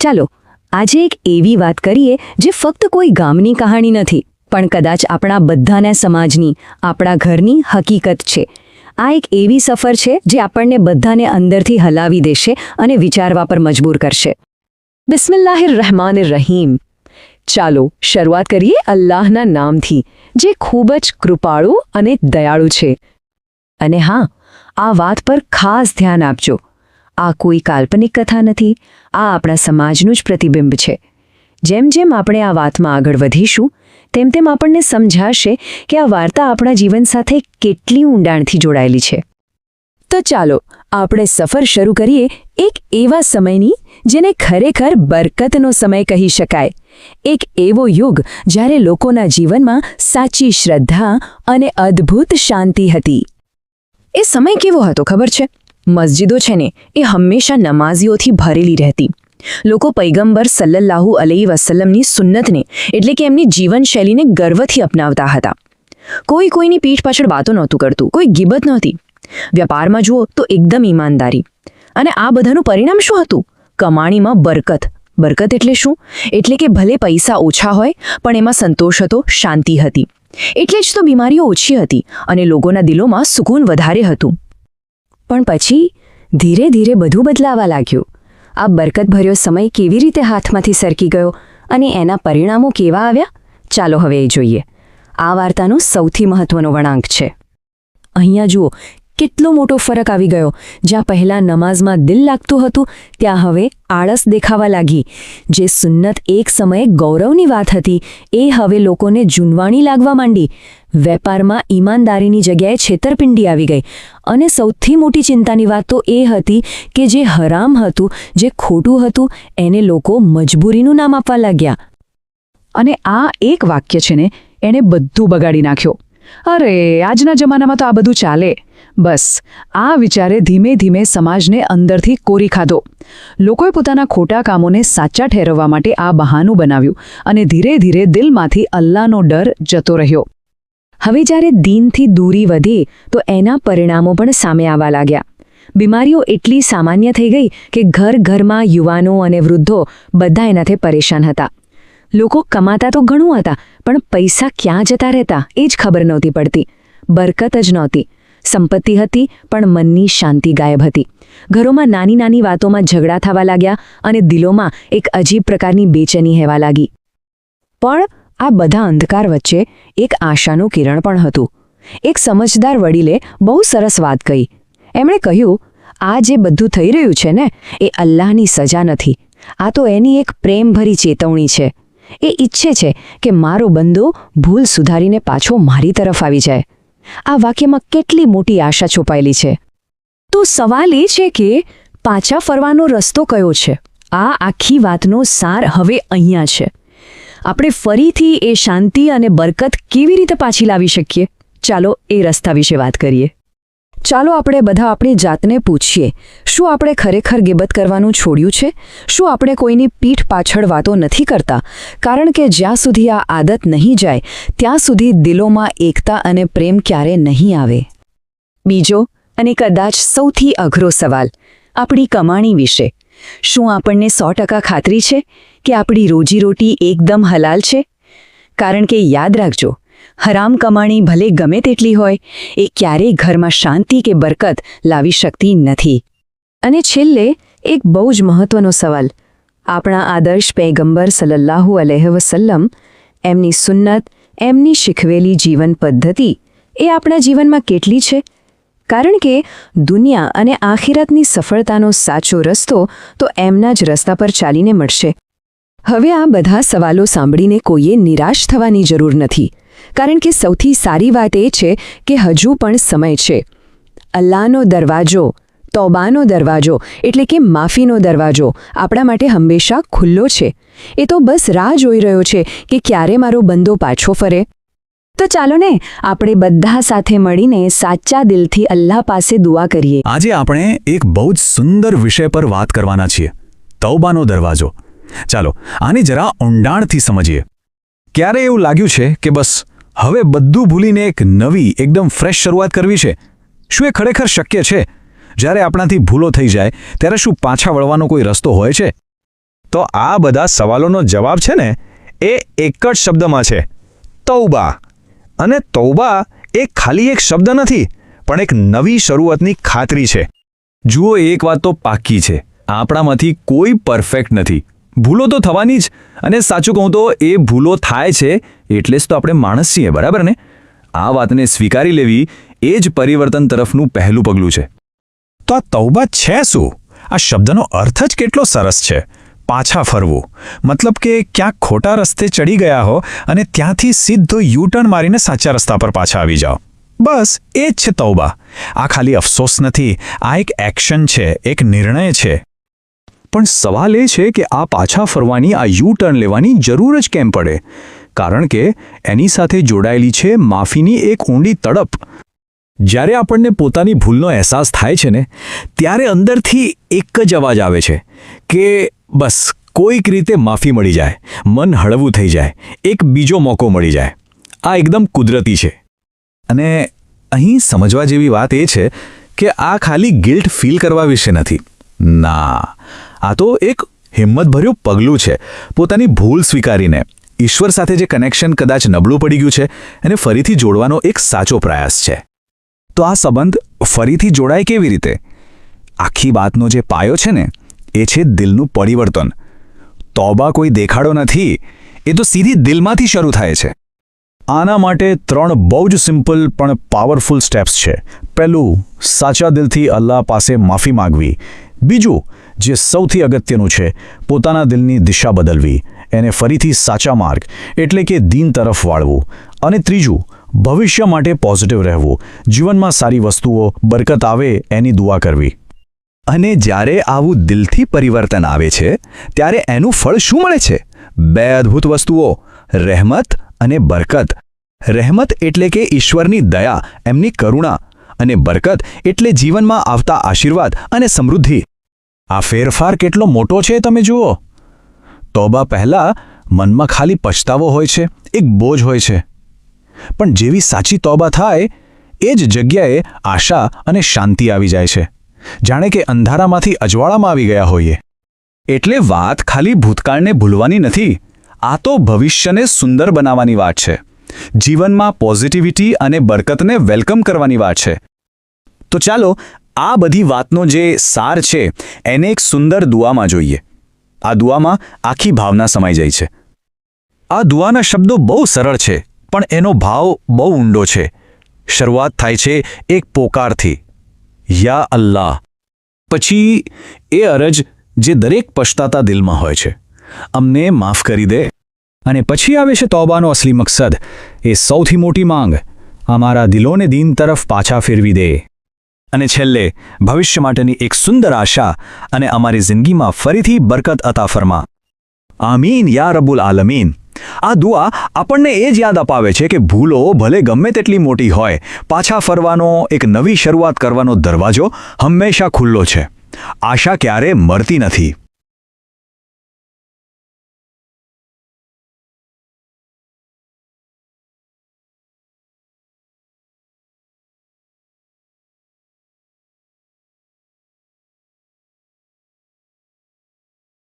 ચાલો, આજે એક એવી વાત કરીએ જે ફક્ત કોઈ ગામની કહાણી નથી, પણ કદાચ આપણા બધાના સમાજની, આપણા ઘરની હકીકત છે. આ એક એવી સફર છે જે આપણને બધાને અંદરથી હલાવી દેશે અને વિચારવા પર મજબૂર કરશે. બિસ્મિલ્લાહિર રહેમાન રહીમ ચાલો, શરૂઆત કરીએ અલ્લાહના નામથી, જે ખૂબ જ કૃપાળુ અને દયાળુ છે. અને હા, આ વાત પર ખાસ ધ્યાન આપજો. આ કોઈ કાલ્પનિક કથા નથી, આ આપણા સમાજનું જ પ્રતિબિંબ છે. જેમ જેમ આપણે આ વાતમાં આગળ વધીશું, તેમ તેમ આપણને સમજાશે કે આ વાર્તા આપણા જીવન સાથે કેટલી ઊંડાણથી જોડાયેલી છે. તો ચાલો, આપણે સફર શરૂ કરીએ એક એવા સમયની જેને ખરેખર બરકતનો સમય કહી શકાય. એક એવો યુગ જ્યારે લોકોના જીવનમાં સાચી શ્રદ્ધા અને અદ્ભુત શાંતિ હતી. એ સમય કેવો હતો, ખબર છે? મસ્જિદો છે ને, એ હંમેશા નમાઝીઓથી ભરેલી રહેતી. લોકો પૈગંબર સલ્લલ્લાહુ અલૈહિ વસલ્લમની સુન્નતને, એટલે કે એમની જીવનશૈલીને ગર્વથી અપનાવતા હતા. કોઈ કોઈની પીઠ પાછળ વાતો નહોતું કરતું, કોઈ ગિબત નહોતી. વ્યાપારમાં જુઓ તો એકદમ ઈમાનદારી. અને આ બધાનું પરિણામ શું હતું? કમાણીમાં બરકત. બરકત એટલે શું? એટલે કે ભલે પૈસા ઓછા હોય, પણ એમાં સંતોષ હતો, શાંતિ હતી. એટલે જ તો બીમારીઓ ઓછી હતી અને લોકોના દિલોમાં સુકૂન વધારે હતું. પણ પછી ધીરે ધીરે બધું બદલાવા લાગ્યું. આ બરકતભર્યો સમય કેવી રીતે હાથમાંથી સરકી ગયો અને એના પરિણામો કેવા આવ્યા? ચાલો હવે એ જોઈએ. આ વાર્તાનો સૌથી મહત્વનો વળાંક છે. અહીંયા જુઓ કેટલો મોટો ફરક આવી ગયો. જ્યાં પહેલાં નમાઝમાં દિલ લાગતું હતું, ત્યાં હવે આળસ દેખાવા લાગી. જે સુન્નત એક સમયે ગૌરવની વાત હતી, એ હવે લોકોને જૂનવાણી લાગવા માંડી. વેપારમાં ઈમાનદારીની જગ્યાએ છેતરપિંડી આવી ગઈ. અને સૌથી મોટી ચિંતાની વાત તો એ હતી કે જે હરામ હતું, જે ખોટું હતું, એને લોકો મજબૂરીનું નામ આપવા લાગ્યા. અને આ એક વાક્ય છે ને એણે બધું બગાડી નાખ્યો. અરે, આજના જમાનામાં તો આ બધું ચાલે. બસ. આ વિચારે ધીમે ધીમે સમાજને અંદરથી કોરી ખાધો. લોકોએ પોતાના ખોટા કામોને સાચા ઠેરવવા માટે આ બહાનું બનાવ્યું અને ધીરે ધીરે દિલમાંથી અલ્લાહનો ડર જતો રહ્યો. હવે જ્યારે દીનથી દૂરી વધી, તો એના પરિણામો પણ સામે આવવા લાગ્યા. બીમારીઓ એટલી સામાન્ય થઈ ગઈ કે ઘર ઘરમાં યુવાનો અને વૃદ્ધો બધા એનાથી પરેશાન હતા. લોકો કમાતા તો ઘણું હતા, પણ પૈસા ક્યાં જતા રહેતા એ જ ખબર નહોતી પડતી. બરકત જ નહોતી. સંપત્તિ હતી, પણ મનની શાંતિ ગાયબ હતી. ઘરોમાં નાની નાની વાતોમાં ઝઘડા થવા લાગ્યા અને દિલોમાં એક અજીબ પ્રકારની બેચેની હેવા લાગી. પણ આ બધા અંધકાર વચ્ચે એક આશાનું કિરણ પણ હતું. એક સમજદાર વડીલે બહુ સરસ વાત કહી. એમણે કહ્યું, આ જે બધું થઈ રહ્યું છે ને, એ અલ્લાહની સજા નથી. આ તો એની એક પ્રેમભરી ચેતવણી છે. એ ઈચ્છે છે કે મારો બંદો ભૂલ સુધારીને પાછો મારી તરફ આવી જાય. આ વાક્યમાં કેટલી મોટી આશા છુપાયેલી છે? તો સવાલ એ છે કે પાછા ફરવાનો રસ્તો કયો છે? આ આખી વાતનો સાર હવે અહીંયા છે. આપણે ફરીથી એ શાંતિ અને બરકત કેવી રીતે પાછી લાવી શકીએ? ચાલો એ રસ્તા વિશે વાત કરીએ. ચાલો આપણે બધા આપણી જાતને પૂછીએ. શું આપણે ખરેખર ગિબત કરવાનું છોડ્યું છે? શું આપણે કોઈની પીઠ પાછળ વાતો નથી કરતા? કારણ કે જ્યાં સુધી આ આદત નહીં જાય, ત્યાં સુધી દિલોમાં એકતા અને પ્રેમ ક્યારે નહીં આવે. બીજો અને કદાચ સૌથી અઘરો સવાલ, આપણી કમાણી વિશે. શું આપણને સો ખાતરી છે કે આપણી રોજીરોટી એકદમ હલાલ છે? કારણ કે યાદ રાખજો હરામ કમાણી ભલે ગમે તેટલી હોય, એ ક્યારેય ઘરમાં શાંતિ કે બરકત લાવી શકતી નથી. અને છેલ્લે એક બહુ જ મહત્વનો સવાલ. આપણા આદર્શ પૈગંબર સલલ્લાહુ અલૈહ વસલ્લમ એમની સુન્નત, એમની શીખવેલી જીવન પદ્ધતિ એ આપણા જીવનમાં કેટલી છે? કારણ કે દુનિયા અને આખિરતની સફળતાનો સાચો રસ્તો તો એમના જ રસ્તા પર ચાલીને મળશે. હવે આ બધા સવાલો સાંભળીને કોઈએ નિરાશ થવાની જરૂર નથી. કારણ કે સૌથી સારી વાત એ છે કે હજુ પણ સમય છે. અલ્લાહનો દરવાજો, તૌબાનો દરવાજો, એટલે કે માફીનો દરવાજો આપણા માટે હંમેશા ખુલ્લો છે. એ તો બસ રાહ જોઈ રહ્યો છે કે ક્યારે મારો બંદો પાછો ફરે. તો ચાલો ને, આપણે બધા સાથે મળીને સાચા દિલથી અલ્લાહ પાસે દુઆ કરીએ. આજે આપણે એક બહુ જ સુંદર વિષય પર વાત કરવાના છીએ. તૌબાનો દરવાજો. ચાલો, આની જરા ઊંડાણથી સમજીએ. ક્યારે એવું લાગ્યું છે કે બસ હવે બધું ભૂલીને એક નવી, એકદમ ફ્રેશ શરૂઆત કરવી છે. શું એ ખરેખર શક્ય છે? જ્યારે આપણાથી ભૂલો થઈ જાય, ત્યારે શું પાછા વળવાનો કોઈ રસ્તો હોય છે? તો આ બધા સવાલોનો જવાબ છે ને, એ એક જ શબ્દમાં છે. તૌબા. અને તૌબા એ ખાલી એક શબ્દ નથી, પણ એક નવી શરૂઆતની ખાતરી છે. જુઓ, એક વાત તો પાક્કી છે. આપણામાંથી કોઈ પરફેક્ટ નથી. ભૂલો તો થવાની જ. અને સાચું કહું તો એ ભૂલો થાય છે એટલે જ તો આપણે માણસ છીએ, બરાબર ને? આ વાતને સ્વીકારી લેવી એ જ પરિવર્તન તરફનું પહેલું પગલું છે. તો આ તૌબા છે શું? આ શબ્દનો અર્થ જ કેટલો સરસ છે. પાછા ફરવું. મતલબ કે ક્યાંક ખોટા રસ્તે ચડી ગયા હો અને ત્યાંથી સીધો યુટર્ન મારીને સાચા રસ્તા પર પાછા આવી જાઓ. બસ, એ જ છે તૌબા. આ ખાલી અફસોસ નથી. આ એક એક્શન છે, એક નિર્ણય છે. પણ સવાલ એ છે કે આ પાછા ફરવાની, આ યુ ટર્ન લેવાની જરૂર જ કેમ પડે? કારણ કે એની સાથે જોડાયેલી છે માફીની એક ઊંડી તડપ. જ્યારે આપણને પોતાની ભૂલનો અહેસાસ થાય છે ને, ત્યારે અંદરથી એક જ અવાજ આવે છે કે બસ, કોઈક રીતે માફી મળી જાય, મન હળવું થઈ જાય, એક બીજો મોકો મળી જાય. આ એકદમ કુદરતી છે. અને અહીં સમજવા જેવી વાત એ છે કે આ ખાલી ગિલ્ટ ફીલ કરવા વિશે નથી. ના આ તો એક હિંમતભર્યું પગલું છે. પોતાની ભૂલ સ્વીકારીને ઈશ્વર સાથે જે કનેક્શન કદાચ નબળું પડી ગયું છે, એને ફરીથી જોડવાનો એક સાચો પ્રયાસ છે. તો આ સંબંધ ફરીથી જોડાય કેવી રીતે? આખી વાતનો જે પાયો છે ને, એ છે દિલનું પરિવર્તન. તોબા કોઈ દેખાડો નથી, એ તો સીધી દિલમાંથી શરૂ થાય છે. આના માટે ત્રણ બહુ જ સિમ્પલ પણ પાવરફુલ સ્ટેપ્સ છે. પહેલું, સાચા દિલથી અલ્લાહ પાસે માફી માગવી. બીજું જે સૌથી અગત્યનું છે, પોતાના દિલની દિશા બદલવી. એને ફરીથી સાચા માર્ગ, એટલે કે દીન તરફ વાળવું. અને ત્રીજું, ભવિષ્ય માટે પોઝિટિવ રહેવું. જીવનમાં સારી વસ્તુઓ, બરકત આવે એની દુઆ કરવી. અને જ્યારે આવું દિલથી પરિવર્તન આવે છે, ત્યારે એનું ફળ શું મળે છે? બે અદ્ભુત વસ્તુઓ, રહેમત અને બરકત. રહેમત એટલે કે ઈશ્વરની દયા, એમની કરુણા. અને બરકત એટલે જીવનમાં આવતા આશીર્વાદ અને સમૃદ્ધિ. આ ફેરફાર કેટલો મોટો છે તમે જુઓ. તોબા પહેલા મનમાં ખાલી પછતાવો હોય છે, એક બોજ હોય છે. પણ જેવી સાચી તોબા થાય, એ જ જગ્યાએ આશા અને શાંતિ આવી જાય છે. જાણે કે અંધારામાંથી અજવાળામાં આવી ગયા હોઈએ. એટલે વાત ખાલી ભૂતકાળને ભૂલવાની નથી, આ તો ભવિષ્યને સુંદર બનાવવાની વાત છે. જીવનમાં પોઝિટિવિટી અને બરકતને વેલકમ કરવાની વાત છે. તો ચાલો આ બધી વાતનો જે સાર છે, એને એક સુંદર દુઆમાં જોઈએ. આ દુઆમાં આખી ભાવના સમાઈ જાય છે. આ દુઆના શબ્દો બહુ સરળ છે, પણ એનો ભાવ બહુ ઊંડો છે. શરૂઆત થાય છે એક પોકારથી. યા અલ્લાહ. પછી એ અરજ જે દરેક પછતાતા દિલમાં હોય છે. અમને માફ કરી દે. અને પછી આવે છે તોબાનો અસલી મકસદ. એ સૌથી મોટી માંગ. અમારા દિલોને દીન તરફ પાછા ફેરવી દે. અને છેલ્લે, ભવિષ્ય માટેની એક સુંદર આશા અને અમારી જિંદગીમાં ફરીથી બરકત અતા ફરમા. આમીન યા રબુલ આલમીન. આ દુઆ આપણને એ જ યાદ અપાવે છે કે ભૂલો ભલે ગમે તેટલી મોટી હોય, પાછા ફરવાનો એક નવી શરૂઆત કરવાનો દરવાજો હંમેશા ખુલ્લો છે. આશા ક્યારે મરતી નથી.